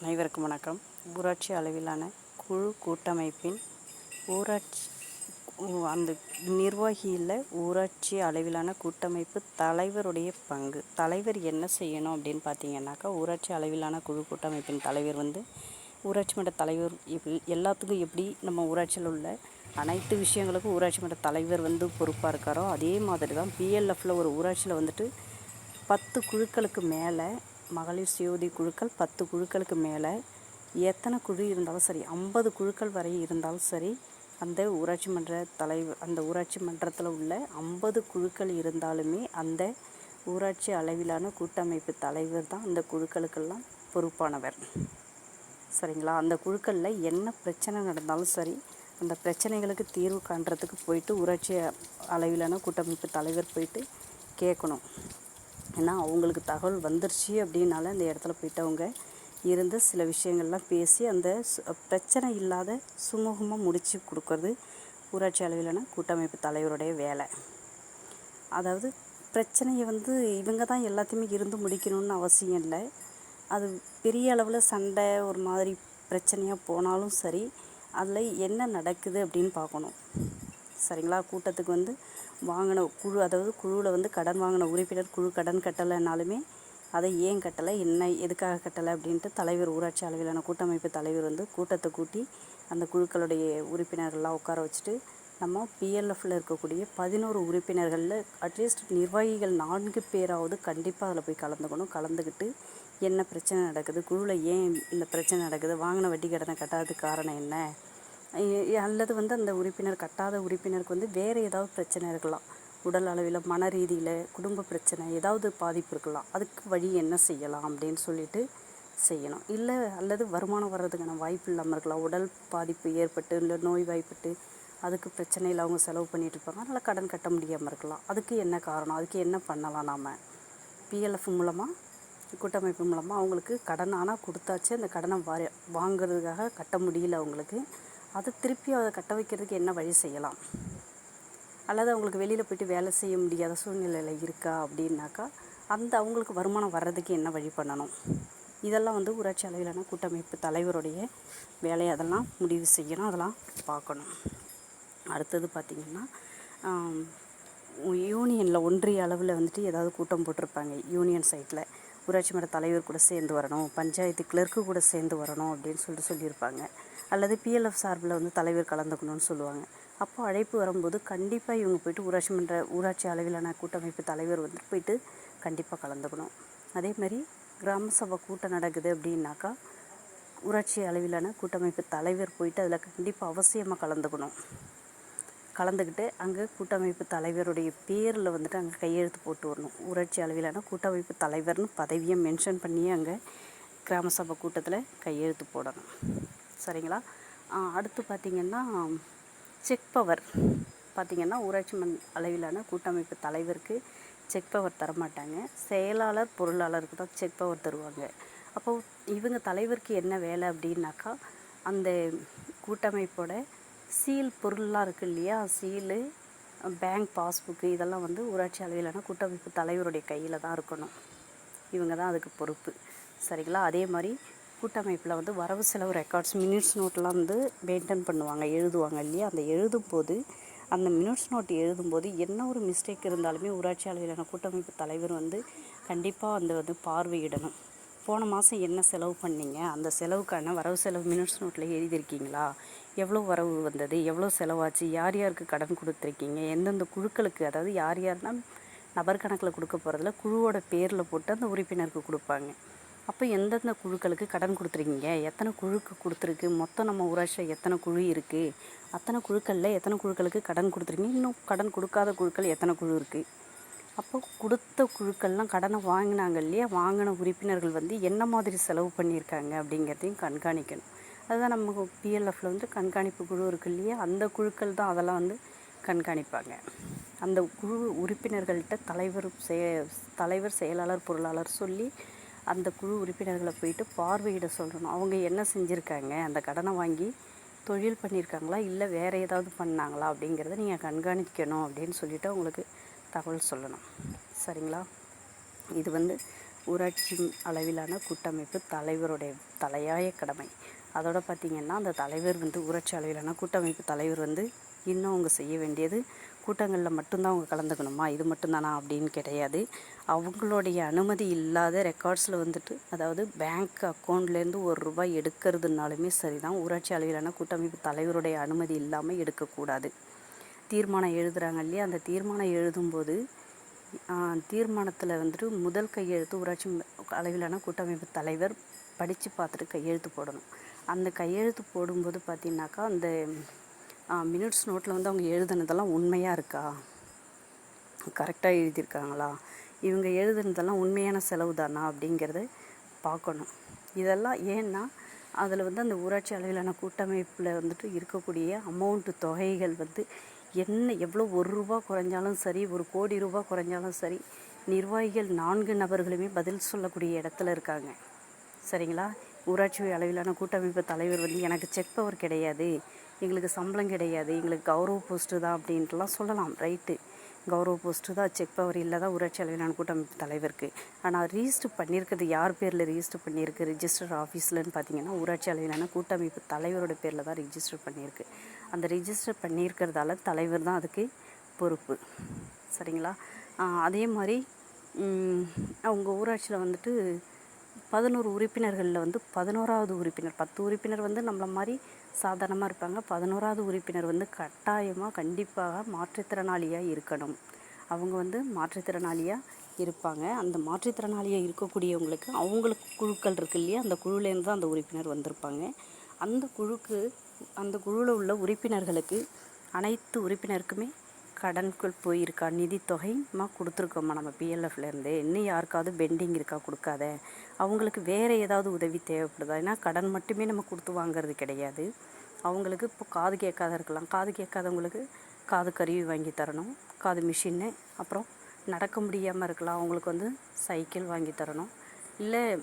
அனைவருக்கும் வணக்கம். ஊராட்சி அளவிலான குழு கூட்டமைப்பின் ஊராட்சி அந்த நிர்வாகியில் ஊராட்சி அளவிலான கூட்டமைப்பு தலைவருடைய பங்கு. தலைவர் என்ன செய்யணும் அப்படின்னு பார்த்தீங்கன்னாக்கா ஊராட்சி அளவிலான குழு கூட்டமைப்பின் தலைவர் வந்து ஊராட்சி மன்ற தலைவர் எப்- எல்லாத்துக்கும் எப்படி நம்ம ஊராட்சியில் உள்ள அனைத்து விஷயங்களுக்கும் ஊராட்சி மன்ற தலைவர் வந்து பொறுப்பாக இருக்காரோ அதே மாதிரி தான் பிஎல்எஃப்பில் ஒரு ஊராட்சியில் வந்துட்டு பத்து குழுக்களுக்கு மேலே மகளிர் சுயோதி குழுக்கள் பத்து குழுக்களுக்கு மேலே எத்தனை குழு இருந்தாலும் சரி ஐம்பது குழுக்கள் வரை இருந்தாலும் சரி அந்த ஊராட்சி மன்ற தலைவர் அந்த ஊராட்சி மன்றத்தில் உள்ள ஐம்பது குழுக்கள் இருந்தாலுமே அந்த ஊராட்சி அளவிலான கூட்டமைப்பு தலைவர் தான் அந்த குழுக்களுக்கெல்லாம் பொறுப்பானவர். சரிங்களா? அந்த குழுக்களில் என்ன பிரச்சனை நடந்தாலும் சரி அந்த பிரச்சனைகளுக்கு தீர்வு காண்றதுக்கு போயிட்டு ஊராட்சி அளவிலான கூட்டமைப்பு தலைவர் போயிட்டு கேட்கணும் ஏன்னா அவங்களுக்கு தகவல் வந்துருச்சு அப்படின்னால அந்த இடத்துல போயிட்டு அவங்க இருந்து சில விஷயங்கள்லாம் பேசி அந்த பிரச்சனை இல்லாத சுமூகமாக முடித்து கொடுக்கறது ஊராட்சி அளவிலான கூட்டமைப்பு தலைவருடைய வேலை. அதாவது பிரச்சனையை வந்து இவங்க தான் எல்லாத்தையுமே இருந்து முடிக்கணும்னு அவசியம் இல்லை. அது பெரிய அளவில் சண்டை ஒரு மாதிரி பிரச்சனையாக போனாலும் சரி அதில் என்ன நடக்குது அப்படின்னு பார்க்கணும். சரிங்களா? கூட்டத்துக்கு வந்து வாங்கின குழு அதாவது குழுவில் வந்து கடன் வாங்கின உறுப்பினர் குழு கடன் கட்டலைனாலுமே அதை ஏன் கட்டலை என்ன எதுக்காக கட்டலை அப்படின்ட்டு தலைவர் ஊராட்சி அளவிலான கூட்டமைப்பு தலைவர் வந்து கூட்டத்தை கூட்டி அந்த குழுக்களுடைய உறுப்பினர்கள்லாம் உட்கார வச்சுட்டு நம்ம பிஎல்எஃப்பில் இருக்கக்கூடிய பதினோரு உறுப்பினர்களில் அட்லீஸ்ட் நிர்வாகிகள் நான்கு பேராவது கண்டிப்பாக அதில் போய் கலந்துக்கணும். கலந்துக்கிட்டு என்ன பிரச்சனை நடக்குது குழுவில் ஏன் இந்த பிரச்சனை நடக்குது வாங்கின வட்டி கடனை கட்டாததுக்கு காரணம் என்ன? அல்லது வந்து அந்த உறுப்பினர் கட்டாத உறுப்பினருக்கு வந்து வேறு ஏதாவது பிரச்சனை இருக்கலாம். உடல் அளவில் மன ரீதியில் குடும்ப பிரச்சனை ஏதாவது பாதிப்பு இருக்கலாம். அதுக்கு வழி என்ன செய்யலாம் அப்படின்னு சொல்லிட்டு செய்யணும். இல்லை அல்லது வருமானம் வர்றதுக்கான வாய்ப்பு இல்லாமல் இருக்கலாம். உடல் பாதிப்பு ஏற்பட்டு இல்லை நோய் வாய்ப்பட்டு அதுக்கு பிரச்சனையில் அவங்க செலவு பண்ணிட்டு இருப்பாங்க. அதனால் கடன் கட்ட முடியாமல் இருக்கலாம். அதுக்கு என்ன காரணம்? அதுக்கு என்ன பண்ணலாம் நாம்? பிஎல்எஃப் மூலமாக கூட்டமைப்பு மூலமாக அவங்களுக்கு கடன் ஆனால் கொடுத்தாச்சு. அந்த கடனை வா வாங்குறதுக்காக கட்ட முடியல அவங்களுக்கு. அதை திருப்பி அதை கட்ட வைக்கிறதுக்கு என்ன வழி செய்யலாம்? அல்லது அவங்களுக்கு வெளியில் போயிட்டு வேலை செய்ய முடியாத சூழ்நிலையில் இருக்கா அப்படின்னாக்கா அந்த அவங்களுக்கு வருமானம் வர்றதுக்கு என்ன வழி பண்ணணும்? இதெல்லாம் வந்து ஊராட்சி அளவிலான கூட்டமைப்பு தலைவருடைய வேலையை அதெல்லாம் முடிவு செய்யணும். அதெல்லாம் பார்க்கணும். அடுத்தது பார்த்திங்கன்னா யூனியனில் ஒன்றிய அளவில் வந்துட்டு ஏதாவது கூட்டம் போட்டிருப்பாங்க. யூனியன் சைட்டில் ஊராட்சி மன்ற தலைவர் கூட சேர்ந்து வரணும் பஞ்சாயத்து கிளர்க்கு கூட சேர்ந்து வரணும் அப்படின்னு சொல்லிட்டு சொல்லியிருப்பாங்க. அல்லது பிஎல்எஃப் சார்பில் வந்து தலைவர் கலந்துக்கணும்னு சொல்லுவாங்க. அப்போ அழைப்பு வரும்போது கண்டிப்பாக இவங்க போயிட்டு ஊராட்சி மன்ற ஊராட்சி அளவிலான கூட்டமைப்பு தலைவர் வந்து போயிட்டு கண்டிப்பாக கலந்துக்கணும். அதே மாதிரி கிராம சபை கூட்டம் நடக்குது அப்படின்னாக்கா ஊராட்சி அளவிலான கூட்டமைப்பு தலைவர் போயிட்டு அதில் கண்டிப்பாக அவசியமாக கலந்துக்கணும். கலந்துக்கிட்டு அங்கே கூட்டமைப்பு தலைவருடைய பேரில் வந்துட்டு அங்கே கையெழுத்து போட்டு வரணும். ஊராட்சி அளவிலான கூட்டமைப்பு தலைவர்னு பதவியை மென்ஷன் பண்ணியே அங்கே கிராம சபை கூட்டத்தில் கையெழுத்து போடணும். சரிங்களா? அடுத்து பார்த்திங்கன்னா செக் பவர் பார்த்திங்கன்னா ஊராட்சி மன் அளவிலான கூட்டமைப்பு தலைவருக்கு செக் பவர் தரமாட்டாங்க. செயலாளர் பொருளாளருக்கு தான் செக் பவர் தருவாங்க. அப்போ இவங்க தலைவருக்கு என்ன வேலை அப்படின்னாக்கா அந்த கூட்டமைப்போட சீல் பொருள்லாம் இருக்குது இல்லையா? சீலு பேங்க் பாஸ்புக்கு இதெல்லாம் வந்து ஊராட்சி அளவிலான கூட்டமைப்பு தலைவருடைய கையில் தான் இருக்கணும். இவங்க தான் அதுக்கு பொறுப்பு. சரிங்களா? அதே மாதிரி கூட்டமைப்பில் வந்து வரவு செலவு ரெக்கார்ட்ஸ் மினிட்ஸ் நோட்லாம் வந்து மெயின்டைன் பண்ணுவாங்க எழுதுவாங்க இல்லையா? அந்த எழுதும் போது அந்த மினிட்ஸ் நோட் எழுதும்போது என்ன ஒரு மிஸ்டேக் இருந்தாலுமே ஊராட்சி அளவிலான கூட்டமைப்பு தலைவர் வந்து கண்டிப்பாக அந்த வந்து பார்வையிடணும். போன மாதம் என்ன செலவு பண்ணீங்க? அந்த செலவுக்கான வரவு செலவு மினிட்ஸ் நோட்டில் எழுதியிருக்கீங்களா? எவ்வளோ வரவு வந்தது? எவ்வளோ செலவாச்சு? யார் யாருக்கு கடன் கொடுத்துருக்கீங்க? எந்தெந்த குழுக்களுக்கு அதாவது யார் யாருன்னா நபர் கணக்கில் கொடுக்க போகிறதுல குழுவோட பேரில் போட்டு அந்த உறுப்பினருக்கு கொடுப்பாங்க. அப்போ எந்தெந்த குழுக்களுக்கு கடன் கொடுத்துருக்கீங்க? எத்தனை குழுக்கு கொடுத்துருக்கு? மொத்தம் நம்ம ஊராட்சியில் எத்தனை குழு இருக்குது அத்தனை குழுக்களில் எத்தனை குழுக்களுக்கு கடன் கொடுத்துருக்கீங்க? இன்னும் கடன் கொடுக்காத குழுக்கள் எத்தனை குழு இருக்குது அப்போ கொடுத்த குழுக்கள்லாம் கடனை வாங்கினாங்க இல்லையா? வாங்கின உறுப்பினர்கள் வந்து என்ன மாதிரி செலவு பண்ணியிருக்காங்க அப்படிங்கிறதையும் கண்காணிக்கணும். அதுதான் நம்ம பிஎல்எஃப்ல வந்து கண்காணிப்பு குழு இருக்கு இல்லையா? அந்த குழுக்கள் தான் அதெல்லாம் வந்து கண்காணிப்பாங்க. அந்த குழு உறுப்பினர்கள்ட்ட தலைவர் செய தலைவர் செயலாளர் பொருளாளர் சொல்லி அந்த குழு உறுப்பினர்களை போயிட்டு பார்வையிட சொல்லணும். அவங்க என்ன செஞ்சுருக்காங்க? அந்த கடனை வாங்கி தொழில் பண்ணியிருக்காங்களா? இல்லை வேறு ஏதாவது பண்ணாங்களா அப்படிங்கிறத நீங்கள் கண்காணிக்கணும் அப்படின்னு சொல்லிவிட்டு அவங்களுக்கு தகவல் சொல்லணும். சரிங்களா? இது வந்து ஊராட்சி அளவிலான கூட்டமைப்பு தலைவருடைய தலையாய கடமை. அதோட பார்த்திங்கன்னா அந்த தலைவர் வந்து ஊராட்சி அளவிலான கூட்டமைப்பு தலைவர் வந்து இன்னும் அவங்க செய்ய வேண்டியது கூட்டங்களில் மட்டும்தான் அவங்க கலந்துக்கணுமா? இது மட்டும்தானா அப்படின்னு கிடையாது. அவங்களுடைய அனுமதி இல்லாத ரெக்கார்ட்ஸில் வந்துட்டு அதாவது பேங்க் அக்கௌண்ட்லேருந்து ஒரு ரூபாய் எடுக்கிறதுனாலுமே சரி தான் ஊராட்சி அளவிலான கூட்டமைப்பு தலைவருடைய அனுமதி இல்லாமல் எடுக்கக்கூடாது. தீர்மானம் எழுதுகிறாங்க இல்லையா? அந்த தீர்மானம் எழுதும்போது தீர்மானத்தில் வந்துட்டு முதல் கையெழுத்து ஊராட்சி அளவிலான கூட்டமைப்பு தலைவர் படித்து பார்த்துட்டு கையெழுத்து போடணும். அந்த கையெழுத்து போடும்போது பார்த்தீங்கன்னாக்கா அந்த மினிட்ஸ் நோட்டில் வந்து அவங்க எழுதுனதெல்லாம் உண்மையாக இருக்கா? கரெக்டாக எழுதியிருக்காங்களா? இவங்க எழுதுனதெல்லாம் உண்மையான செலவு தானா அப்படிங்கிறத பார்க்கணும். இதெல்லாம் ஏன்னா அதில் வந்து அந்த ஊராட்சி அளவிலான கூட்டமைப்பில் வந்துட்டு இருக்கக்கூடிய அமௌண்ட்டு தொகைகள் வந்து என்ன எவ்வளோ ஒரு ரூபா குறைஞ்சாலும் சரி ஒரு கோடி ரூபா குறைஞ்சாலும் சரி நிர்வாகிகள் நான்கு நபர்களுமே பதில் சொல்லக்கூடிய இடத்துல இருக்காங்க. சரிங்களா? ஊராட்சி அளவிலான கூட்டமைப்பு தலைவர் வந்து எனக்கு செக் பவர் கிடையாது எங்களுக்கு சம்பளம் கிடையாது எங்களுக்கு கௌரவ போஸ்ட்டு தான் அப்படின்ட்டுலாம் சொல்லலாம் ரைட்டு கௌரவ போஸ்ட்டு தான் செக் பவர் இல்லை தான் ஊராட்சி அளவிலான கூட்டமைப்பு தலைவருக்கு. ஆனால் ரிஜிஸ்டர் பண்ணியிருக்கிறது யார் பேரில் ரிஜிஸ்டர் பண்ணியிருக்கு? ரிஜிஸ்டர் ஆஃபீஸ்லன்னு பார்த்தீங்கன்னா ஊராட்சி அளவிலான கூட்டமைப்பு தலைவரோட பேரில் தான் ரிஜிஸ்டர் பண்ணியிருக்கு. அந்த ரிஜிஸ்டர் பண்ணியிருக்கிறதால தலைவர் தான் அதுக்கு பொறுப்பு. சரிங்களா? அதே மாதிரி அவங்க ஊராட்சியில் வந்துட்டு பதினோரு உறுப்பினர்களில் வந்து பதினோராவது உறுப்பினர். பத்து உறுப்பினர் வந்து நம்மளை மாதிரி சாதாரணமாக இருப்பாங்க. பதினோராவது உறுப்பினர் வந்து கட்டாயமாக கண்டிப்பாக மாற்றுத்திறனாளியாக இருக்கணும். அவங்க வந்து மாற்றுத்திறனாளியாக இருப்பாங்க. அந்த மாற்றுத்திறனாளியாக இருக்கக்கூடியவங்களுக்கு அவங்களுக்கு குழுக்கள் இருக்கு இல்லையா? அந்த குழுலேருந்து தான் அந்த உறுப்பினர் வந்திருப்பாங்க. அந்த குழுக்கு அந்த குழுவில் உள்ள உறுப்பினர்களுக்கு அனைத்து உறுப்பினருக்குமே கடன்கள் போயிருக்கா? நிதித்தொகைமா கொடுத்துருக்கோம்மா நம்ம பிஎல்எஃப்லேருந்து இன்னும் யாருக்காவது பெண்டிங் இருக்கா? கொடுக்காத. அவங்களுக்கு வேறு ஏதாவது உதவி தேவைப்படுதா? ஏன்னா கடன் மட்டுமே நம்ம கொடுத்து வாங்கிறது கிடையாது. அவங்களுக்கு இப்போ காது கேட்காத இருக்கலாம். காது கேட்காதவங்களுக்கு காது கருவி வாங்கி தரணும். காது மிஷின்னு. அப்புறம் நடக்க முடியாமல் இருக்கலாம். அவங்களுக்கு வந்து சைக்கிள் வாங்கி தரணும். இல்லை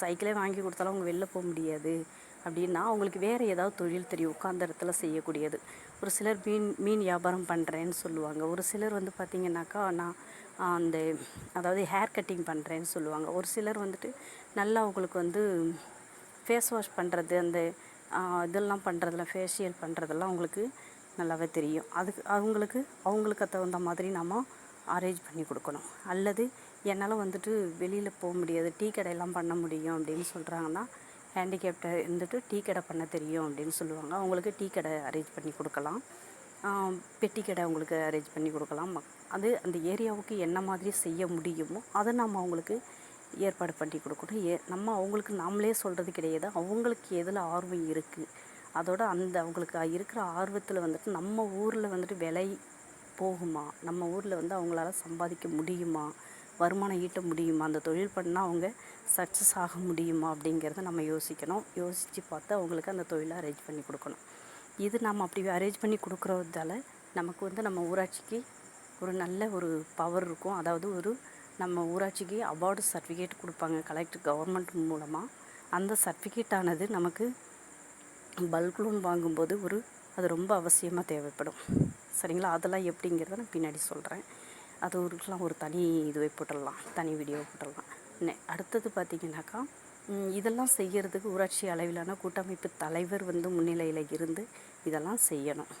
சைக்கிளே வாங்கி கொடுத்தாலும் அவங்க வெளில போக முடியாது. அப்படின்னா அவங்களுக்கு வேறு ஏதாவது தொழில் தெரியும் உட்காந்த இடத்துல செய்யக்கூடியது. ஒரு சிலர் மீன் மீன் வியாபாரம் பண்ணுறேன்னு சொல்லுவாங்க. ஒரு சிலர் வந்து பார்த்திங்கனாக்கா நான் அந்த அதாவது ஹேர் கட்டிங் பண்ணுறேன்னு சொல்லுவாங்க. ஒரு சிலர் வந்துட்டு நல்லா அவங்களுக்கு வந்து ஃபேஸ் வாஷ் பண்ணுறது அந்த இதெல்லாம் பண்ணுறதுல ஃபேஷியல் பண்ணுறதெல்லாம் அவங்களுக்கு நல்லாவே தெரியும். அதுக்கு அவங்களுக்கு அவங்களுக்கு தகுந்த மாதிரி நம்ம அரேஞ்ச் பண்ணி கொடுக்கணும். அல்லது என்னால் வந்துட்டு வெளியில் போக முடியாது டீ கடையெல்லாம் பண்ண முடியும் அப்படின்னு சொல்கிறாங்கன்னா ஹேண்டிகேப்டை இருந்துட்டு டீ கடை பண்ண தெரியும் அப்படின்னு சொல்லுவாங்க. அவங்களுக்கு டீ கடை அரேஞ்ச் பண்ணி கொடுக்கலாம். பெட்டி கடை அவங்களுக்கு அரேஞ்ச் பண்ணி கொடுக்கலாம். அது அந்த ஏரியாவுக்கு என்ன மாதிரி செய்ய முடியுமோ அதை நம்ம அவங்களுக்கு ஏற்பாடு பண்ணி கொடுக்கணும். ஏ நம்ம அவங்களுக்கு நாமளே சொல்கிறது கிடையாது. அவங்களுக்கு எதில் ஆர்வம் இருக்குது அதோட அந்த அவங்களுக்கு இருக்கிற ஆர்வத்தில் வந்துட்டு நம்ம ஊரில் வந்துட்டு விலை போகுமா? நம்ம ஊரில் வந்து அவங்களால சம்பாதிக்க முடியுமா? வருமானம் ஈட்ட முடியுமா? அந்த தொழில் பண்ணால் அவங்க சக்ஸஸ் ஆக முடியுமா? அப்படிங்கிறத நம்ம யோசிக்கணும். யோசித்து பார்த்து அவங்களுக்கு அந்த தொழிலை அரேஞ்ச் பண்ணி கொடுக்கணும். இது நம்ம அப்படி அரேஞ்ச் பண்ணி கொடுக்குறதால நமக்கு வந்து நம்ம ஊராட்சிக்கு ஒரு நல்ல ஒரு பவர் இருக்கும். அதாவது ஒரு நம்ம ஊராட்சிக்கு அவார்டு சர்டிஃபிகேட் கொடுப்பாங்க. கலெக்டர் கவர்மெண்ட் மூலமாக அந்த சர்டிஃபிகேட் ஆனது நமக்கு பல்க் லோன் வாங்கும்போது ஒரு அது ரொம்ப அவசியமாக தேவைப்படும். சரிங்களா? அதெல்லாம் எப்படிங்கிறத நான் பின்னாடி சொல்கிறேன் அது ஒருக்கெலாம் ஒரு தனி இதுவை போட்டுடலாம் தனி வீடியோ போட்டுடலாம். நெ அடுத்தது பார்த்திங்கனாக்கா இதெல்லாம் செய்கிறதுக்கு ஊராட்சி அளவிலான கூட்டமைப்பு தலைவர் வந்து முன்னிலையில் இருந்து இதெல்லாம் செய்யணும்.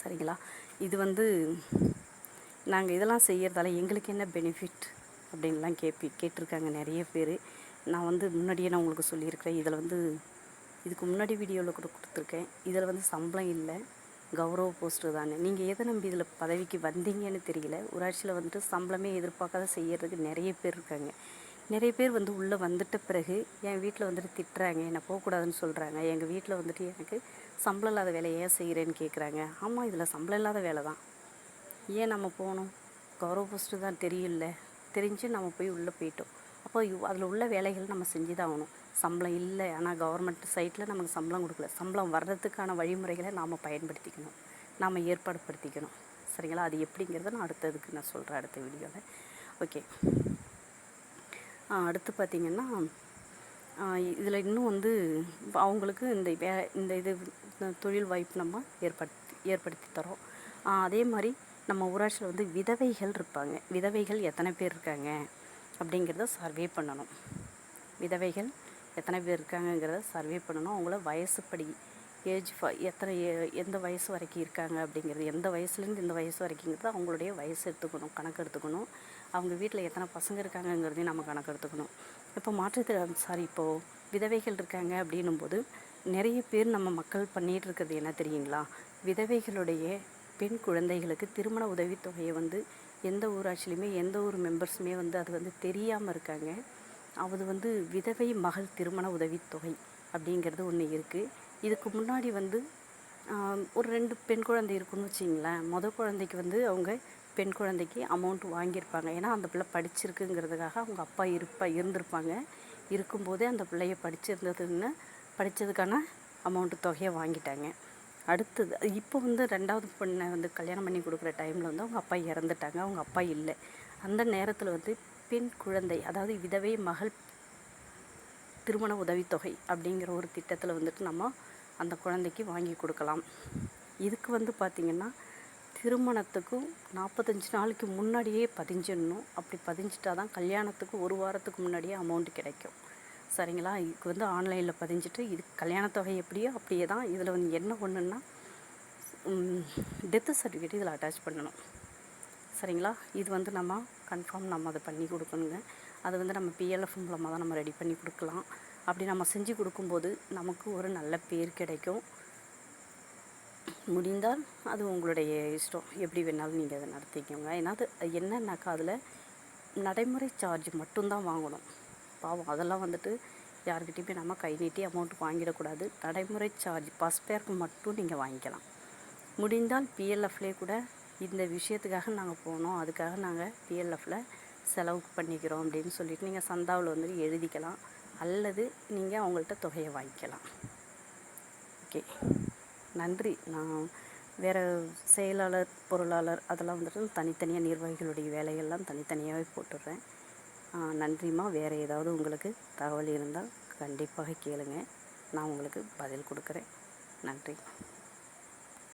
சரிங்களா? இது வந்து நாங்கள் இதெல்லாம் செய்கிறதால எங்களுக்கு என்ன பெனிஃபிட் அப்படின்லாம் கேட்பி கேட்டிருக்காங்க நிறைய பேர். நான் வந்து முன்னாடியே நான் உங்களுக்கு சொல்லியிருக்கிறேன். இதில் வந்து இதுக்கு முன்னாடி வீடியோவில் கூட கொடுத்துருக்கேன். இதில் வந்து சம்பளம் இல்லை. கௌரவ போஸ்ட்டு தானே. நீங்கள் எதை நம்பி இதில் பதவிக்கு வந்தீங்கன்னு தெரியல. ஊராட்சியில் வந்துட்டு சம்பளமே எதிர்பார்க்காத செய்கிறதுக்கு நிறைய பேர் இருக்காங்க. நிறைய பேர் வந்து உள்ளே வந்துட்ட பிறகு என் வீட்டில் வந்துட்டு திட்டுறாங்க. என்னை போகக்கூடாதுன்னு சொல்கிறாங்க எங்கள் வீட்டில் வந்துட்டு எனக்கு சம்பளம் இல்லாத வேலை ஏன் செய்கிறேன்னு கேட்குறாங்க ஆமாம் இதில் சம்பளம் இல்லாத வேலை தான். ஏன் நம்ம போகணும்? கௌரவ போஸ்ட்டு தான் தெரியல தெரிஞ்சு நம்ம போய் உள்ளே போயிட்டோம். அப்போ அதில் உள்ள வேலைகள் நம்ம செஞ்சு தான் ஆகணும். சம்பளம் இல்லை. ஆனால் கவர்மெண்ட் சைட்டில் நமக்கு சம்பளம் கொடுக்கல. சம்பளம் வர்றதுக்கான வழிமுறைகளை நாம் பயன்படுத்திக்கணும். நாம் ஏற்பாடுப்படுத்திக்கணும் சரிங்களா? அது எப்படிங்கிறத நான் அடுத்ததுக்கு நான் சொல்கிறேன் அடுத்த வீடியோவில் ஓகே அடுத்து பார்த்திங்கன்னா இதில் இன்னும் வந்து அவங்களுக்கு இந்த வே இந்த இது தொழில் வாய்ப்பு நம்ம ஏற்படுத்தி ஏற்படுத்தி தரோம். அதே மாதிரி நம்ம ஊராட்சியில் வந்து விதவைகள் இருப்பாங்க. விதவைகள் எத்தனை பேர் இருக்காங்க அப்படிங்கிறத சர்வே பண்ணணும். விதவைகள் எத்தனை பேர் இருக்காங்கங்கிறத சர்வே பண்ணணும். அவங்கள வயசுப்படி ஏஜ் எத்தனை எந்த வயசு வரைக்கும் இருக்காங்க அப்படிங்கிறது எந்த வயசுலேருந்து இந்த வயசு வரைக்குங்கிறது அவங்களுடைய வயசு எடுத்துக்கணும் கணக்கு எடுத்துக்கணும். அவங்க வீட்டில் எத்தனை பசங்க இருக்காங்கங்கிறதையும் நம்ம கணக்கு எடுத்துக்கணும். இப்போ மாற்றுத்திறன் சாரி இப்போது விதவைகள் இருக்காங்க அப்படின்னும் போது நிறைய பேர் நம்ம மக்கள் பண்ணிகிட்டு இருக்கிறது என்ன தெரியுங்களா? விதவைகளுடைய பெண் குழந்தைகளுக்கு திருமண உதவித்தொகையை வந்து எந்த ஊராட்சிலையுமே எந்த ஒரு மெம்பர்ஸுமே வந்து அது வந்து தெரியாமல் இருக்காங்க. அது வந்து விதவை மகள் திருமண உதவித்தொகை அப்படிங்கிறது ஒன்று இருக்குது இதுக்கு முன்னாடி வந்து ஒரு ரெண்டு பெண் குழந்தை இருக்குன்னு வச்சிங்களேன். முத குழந்தைக்கு வந்து அவங்க பெண் குழந்தைக்கு அமௌண்ட் வாங்கியிருப்பாங்க. ஏன்னா அந்த பிள்ளை படிச்சிருக்குங்கிறதுக்காக அவங்க அப்பா இருப்பா இருந்திருப்பாங்க. இருக்கும்போதே அந்த பிள்ளைய படிச்சிருந்ததுன்னு படித்ததுக்கான அமௌண்ட்டு தொகையை வாங்கிட்டாங்க. அடுத்தது இப்போ வந்து ரெண்டாவது பொண்ணை வந்து கல்யாணம் பண்ணி கொடுக்குற டைமில் வந்து அவங்க அப்பா இறந்துட்டாங்க. அவங்க அப்பா இல்லை. அந்த நேரத்தில் வந்து பெண் குழந்தை அதாவது விதவை மகள் திருமண உதவித்தொகை அப்படிங்கிற ஒரு திட்டத்தில் வந்துட்டு நம்ம அந்த குழந்தைக்கு வாங்கி கொடுக்கலாம். இதுக்கு வந்து பார்த்திங்கன்னா திருமணத்துக்கும் நாற்பத்தஞ்சு நாளைக்கு முன்னாடியே பதிஞ்சிடணும். அப்படி பதிஞ்சிட்டா தான் கல்யாணத்துக்கு ஒரு வாரத்துக்கு முன்னாடியே அமௌண்ட் கிடைக்கும். சரிங்களா? இதுக்கு வந்து ஆன்லைனில் பதிஞ்சிட்டு இது கல்யாணத் தொகை எப்படியோ அப்படியே தான் இதில் வந்து என்ன ஒன்றுன்னா டெத்து சர்டிஃபிகேட் இதில் அட்டாச் பண்ணணும். சரிங்களா? இது வந்து நம்ம கன்ஃபார்ம் நம்ம அதை பண்ணி கொடுக்கணுங்க. அது வந்து நம்ம பிஎல்எஃப் மூலமாக தான் நம்ம ரெடி பண்ணி கொடுக்கலாம். அப்படி நம்ம செஞ்சு கொடுக்கும்போது நமக்கு ஒரு நல்ல பேர் கிடைக்கும். முடிந்தால் அது உங்களுடைய இஷ்டம். எப்படி வேணாலும் நீங்கள் அதை நடத்திக்கோங்க. ஏன்னா அது என்னன்னாக்கா அதில் நடைமுறை சார்ஜ் மட்டும்தான் வாங்கணும். பாவம் அதெல்லாம் வந்துட்டு யார்கிட்டயுமே நம்ம கை நீட்டி அமௌண்ட் வாங்கிடக்கூடாது. நடைமுறை சார்ஜ் பஸ் பேருக்கு மட்டும் நீங்கள் வாங்கிக்கலாம். முடிந்தால் பிஎல்எஃப்லேயே கூட இந்த விஷயத்துக்காக நாங்கள் போனோம். அதுக்காக நாங்கள் பிஎல்எஃப்பில் செலவுக்கு பண்ணிக்கிறோம் அப்படின்னு சொல்லிட்டு நீங்கள் சந்தாவில் வந்து எழுதிக்கலாம். அல்லது நீங்கள் அவங்கள்ட்ட தொகையை வாங்கிக்கலாம். ஓகே. நன்றி. நான் வேறு செயலாளர் பொருளாளர் அதெல்லாம் வந்துட்டு தனித்தனியாக நிர்வாகிகளுடைய வேலைகள்லாம் தனித்தனியாகவே போட்டுடுறேன். நன்றிம்மா. வேறு ஏதாவது உங்களுக்கு தகவல் இருந்தால் கண்டிப்பாக கேளுங்க. நான் உங்களுக்கு பதில் கொடுக்குறேன். நன்றி.